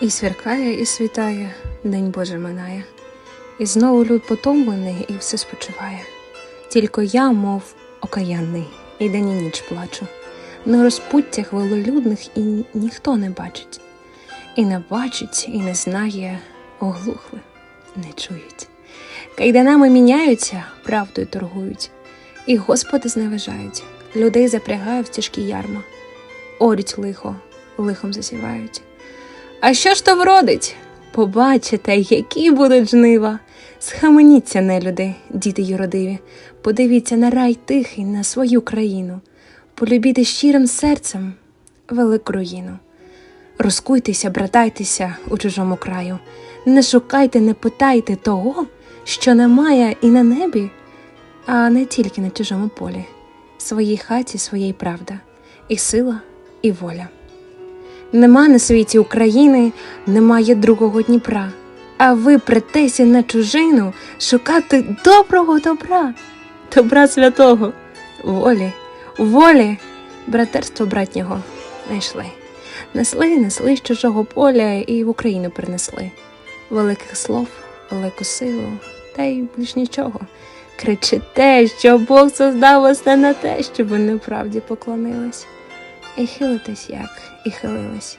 І свіркає, і світає, день Божий минає, і знову люд потомлений, і все спочиває. Тільки я, мов окаянний, і день і ніч плачу. На розпуттях велолюдних і ніхто не бачить, і не бачить, і не знає, оглухли, не чують. Кайданами міняються, правдою торгують, і Господи зневажають, людей запрягають в тяжкі ярма, орють лихо, лихом засівають. А що ж то вродить? Побачите, які будуть жнива. Схаменіться, нелюди, діти юродиві, подивіться на рай тихий, на свою країну, полюбіте щирим серцем велику руїну. Розкуйтеся, братайтеся у чужому краю, не шукайте, не питайте того, що немає і на небі, а не тільки на чужому полі, своїй хаті своєї правда, і сила, і воля. Нема на світі України, немає другого Дніпра, а ви претеся на чужину шукати доброго добра, добра святого, волі, волі, братерство братнього знайшли. Несли, несли з чужого поля і в Україну принесли. Великих слов, велику силу, та й більш нічого. Кричите, що Бог создав вас не на те, щоб ви неправді поклонились. І хилитесь як, і хилились.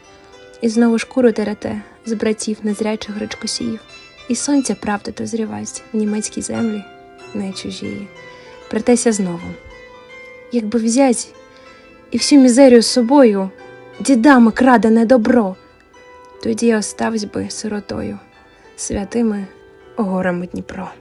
І знову шкуру дерете з братів незрячих гречкосіїв, і сонця правди дозрівасть в німецькій землі, не чужії. Претеся знову. Якби взять і всю мізерію з собою, дідами крадене добро, тоді оставсь би сиротою, святими горами Дніпро.